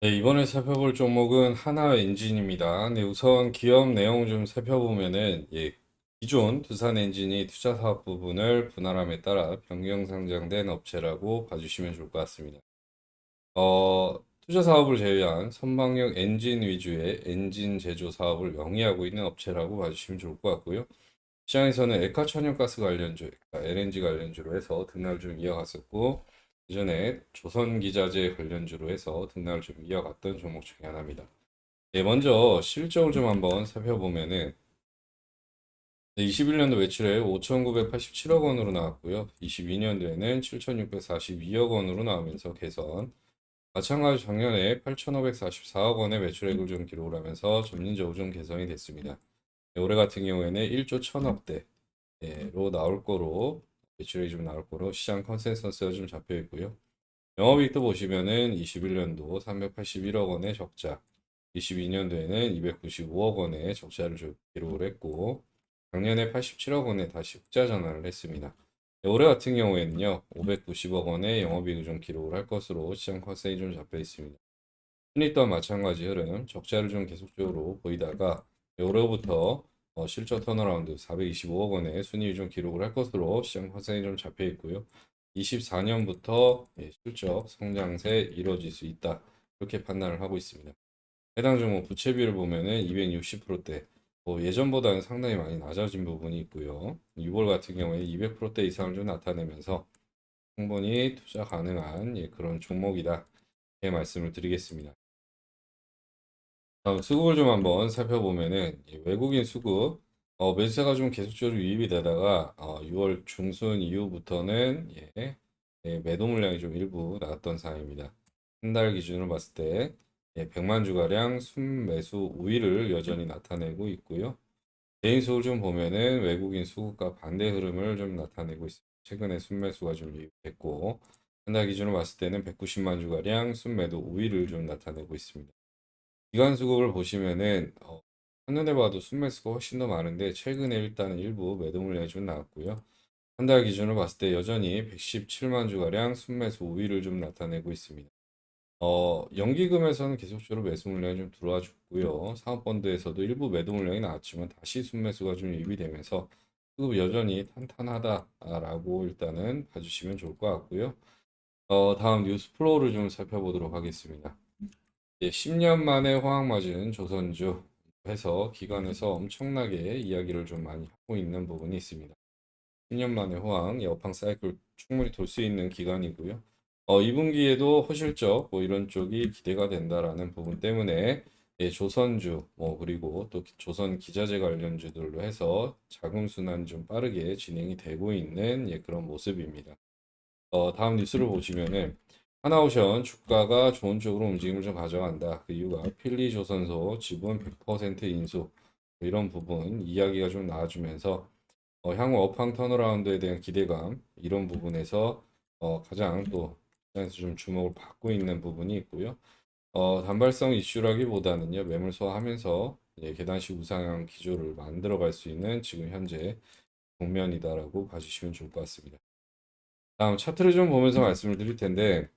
네, 이번에 살펴볼 종목은 하나엔진입니다. 네, 우선 기업 내용 좀 살펴보면은 예, 기존 두산엔진이 투자 사업 부분을 분할함에 따라 변경 상장된 업체라고 봐주시면 좋을 것 같습니다. 어, 투자 사업을 제외한 선박용 엔진 위주의 엔진 제조 사업을 영위하고 있는 업체라고 봐주시면 좋을 것 같고요. 시장에서는 에카 천연가스 관련주, LNG 관련주로 해서 등락을 좀 이어갔었고, 예전에 조선기자재 관련주로 해서 등락을 좀 이어갔던 종목 중에 하나입니다. 네, 먼저 실적을 좀 한번 살펴보면은 21년도 매출액 5,987억 원으로 나왔고요. 22년도에는 7,642억 원으로 나오면서 개선. 마찬가지로 작년에 8,544억 원의 매출액을 좀 기록을 하면서 점진적으로 좀 개선이 됐습니다. 네, 올해 같은 경우에는 1조 1,000억대로 나올 거로 매출액이 좀 나올 거로 시장 컨센서스가 좀 잡혀 있고요. 영업이익도 보시면은 21년도 381억 원의 적자, 22년도에는 295억 원의 적자를 좀 기록을 했고, 작년에 87억 원에 다시 흑자 전환을 했습니다. 네, 올해 같은 경우에는요, 590억 원의 영업이익을 좀 기록을 할 것으로 시장 컨센이 좀 잡혀 있습니다. 순위 또한 마찬가지 흐름, 적자를 좀 계속적으로 보이다가 네, 올해부터 어, 실적 턴어라운드 425억 원의 순이익 좀 기록을 할 것으로 시장 컨센이 좀 잡혀 있고요. 24년부터 예, 실적 성장세 이루어질 수 있다. 이렇게 판단을 하고 있습니다. 해당 종목 부채 비율을 보면은 260%대, 뭐 예전보다는 상당히 많이 낮아진 부분이 있고요. 6월 같은 경우에 200%대 이상을 좀 나타내면서 충분히 투자 가능한 예, 그런 종목이다. 이렇게 말씀을 드리겠습니다. 다음 수급을 좀 한번 살펴보면은 이 외국인 수급 어, 매수세가 좀 계속적으로 유입이 되다가 어, 6월 중순 이후부터는 예, 예, 매도 물량이 좀 일부 나왔던 상황입니다. 한 달 기준으로 봤을 때 예, 100만 주가량 순매수 우위를 여전히 나타내고 있고요. 개인 수를 좀 보면은 외국인 수급과 반대 흐름을 좀 나타내고 있습니다. 최근에 순매수가 좀 유입했고 한 달 기준으로 봤을 때는 190만 주가량 순매도 우위를 좀 나타내고 있습니다. 기관 수급을 보시면은 어, 한눈에 봐도 순매수가 훨씬 더 많은데 최근에 일단 일부 매도 물량이 좀 나왔고요. 한 달 기준으로 봤을 때 여전히 117만 주가량 순매수 우위를 좀 나타내고 있습니다. 어, 연기금에서는 계속적으로 매수 물량이 좀 들어와 줬고요. 사모펀드에서도 일부 매도 물량이 나왔지만 다시 순매수가 좀 유입이 되면서 수급이 여전히 탄탄하다라고 일단은 봐주시면 좋을 것 같고요. 어, 다음 뉴스 플로우를 좀 살펴보도록 하겠습니다. 예, 10년 만에 호황 맞은 조선주 해서 기관에서 엄청나게 이야기를 좀 많이 하고 있는 부분이 있습니다. 10년 만에 호황, 여팡 사이클 충분히 돌 수 있는 기간이고요. 어, 2분기에도 허실적 뭐 이런 쪽이 기대가 된다라는 부분 때문에 예, 조선주 뭐 그리고 또 조선 기자재 관련주들로 해서 자금 순환 좀 빠르게 진행이 되고 있는 예, 그런 모습입니다. 어, 다음 뉴스를 보시면은 하나오션 주가가 좋은 쪽으로 움직임을 좀 가져간다. 그 이유가 필리 조선소 지분 100% 인수 뭐 이런 부분 이야기가 좀 나와주면서 어, 향후 업황 턴어라운드에 대한 기대감 이런 부분에서 어, 가장 또 시장에서 좀 주목을 받고 있는 부분이 있고요. 어, 단발성 이슈라기보다는요 매물 소화하면서 예, 계단식 우상향 기조를 만들어갈 수 있는 지금 현재 국면이다라고 봐주시면 좋을 것 같습니다. 다음 차트를 좀 보면서 말씀을 드릴 텐데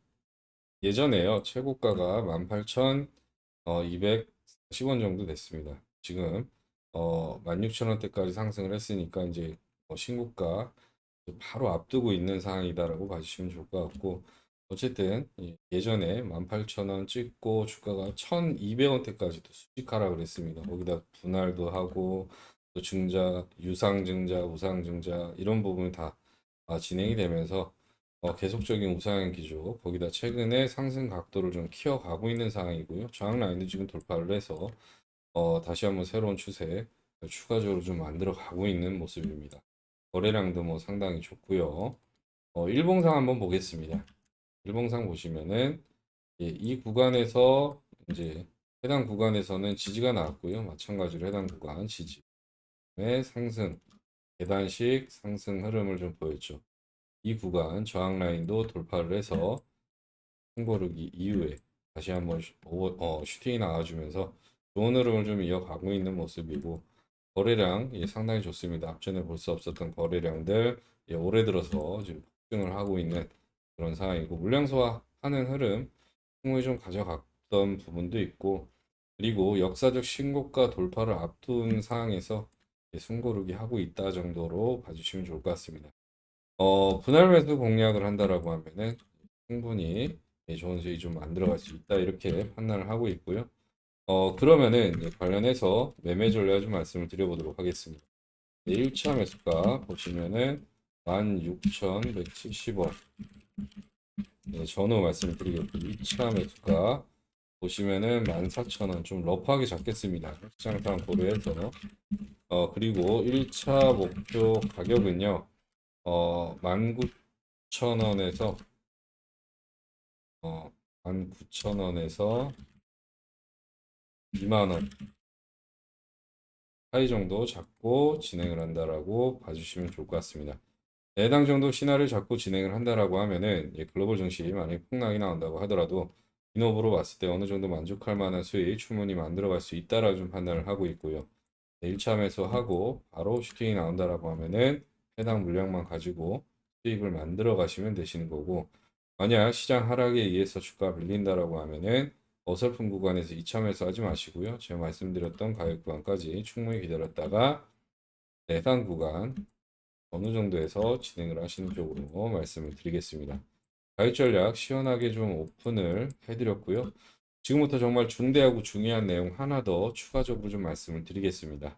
예전에요 최고가가 18,240원 정도 됐습니다. 지금 어 16,000원대까지 상승을 했으니까 이제 어, 신고가 바로 앞두고 있는 상황이다라고 봐주시면 좋을 것 같고 어쨌든 예, 예전에 18,000원 찍고 주가가 1,200원대까지도 수직하라 그랬습니다. 거기다 분할도 하고 또 증자, 유상증자, 우상증자 이런 부분이 다 아, 진행이 되면서 어, 계속적인 우상향 기조, 거기다 최근에 상승 각도를 좀 키워가고 있는 상황이고요. 저항 라인도 지금 돌파를 해서 어, 다시 한번 새로운 추세 추가적으로 좀 만들어 가고 있는 모습입니다. 거래량도 뭐 상당히 좋고요. 어, 일봉상 한번 보겠습니다. 일봉상 보시면은 예, 이 구간에서 이제 해당 구간에서는 지지가 나왔고요. 마찬가지로 해당 구간 지지. 의 상승, 계단식 상승 흐름을 좀 보였죠. 이 구간 저항 라인도 돌파를 해서 승고르기 이후에 다시 한번 슈- 오버- 어, 슈팅이 나와주면서 좋은 흐름을 좀 이어가고 있는 모습이고 거래량 예, 상당히 좋습니다. 앞전에 볼 수 없었던 거래량들 예, 올해 들어서 지금 폭증을 하고 있는 그런 상황이고 물량 소화하는 흐름 충분히 좀 나왔던 부분도 있고 그리고 역사적 신고가 돌파를 앞둔 상황에서 예, 숨고르기 하고 있다 정도로 봐주시면 좋을 것 같습니다. 어, 분할 매수 공략을 한다라고 하면은 충분히 예, 좋은 수익 좀 만들어갈 수 있다 이렇게 판단을 하고 있고요. 어, 그러면은 예, 관련해서 매매 전략 좀 말씀을 드려보도록 하겠습니다. 네, 1차 매수가 보시면은 16,170원. 네, 전후 말씀을 드리겠고 2차 매수가 보시면은 14,000원 좀 러프하게 잡겠습니다. 시장 상황 고려해서 어 그리고 1차 목표 가격은요. 어 19,000원에서 어 19,000원에서 2만 원 사이 정도 잡고 진행을 한다라고 봐주시면 좋을 것 같습니다. 해당 정도 신화를 잡고 진행을 한다라고 하면은 예, 글로벌 증시 만약에 폭락이 나온다고 하더라도 인업으로 봤을 때 어느 정도 만족할 만한 수익 충분히 만들어갈 수 있다라 좀 판단을 하고 있고요. 1차 매수하고 바로 슈팅이 나온다라고 하면은 해당 물량만 가지고 수익을 만들어 가시면 되시는 거고 만약 시장 하락에 의해서 주가 밀린다라고 하면은 어설픈 구간에서 2차 매수하지 마시고요. 제가 말씀드렸던 가격 구간까지 충분히 기다렸다가 해당 구간 어느 정도에서 진행을 하시는 쪽으로 말씀을 드리겠습니다. 가입 전략 시원하게 좀 오픈을 해드렸고요. 지금부터 정말 중대하고 중요한 내용 하나 더 추가적으로 좀 말씀을 드리겠습니다.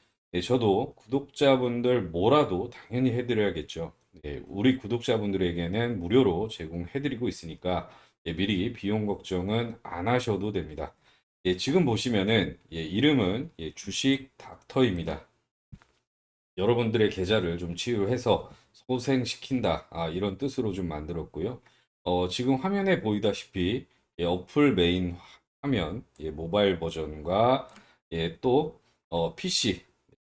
예, 저도 구독자분들 뭐라도 당연히 해드려야겠죠. 예, 우리 구독자분들에게는 무료로 제공해 드리고 있으니까 예, 미리 비용 걱정은 안 하셔도 됩니다. 예, 지금 보시면은 예, 이름은 예, 주식 닥터입니다. 여러분들의 계좌를 좀 치유해서 소생시킨다. 아, 이런 뜻으로 좀 만들었고요. 어, 지금 화면에 보이다시피 예, 어플 메인 화면, 예, 모바일 버전과 예, 또 어, PC,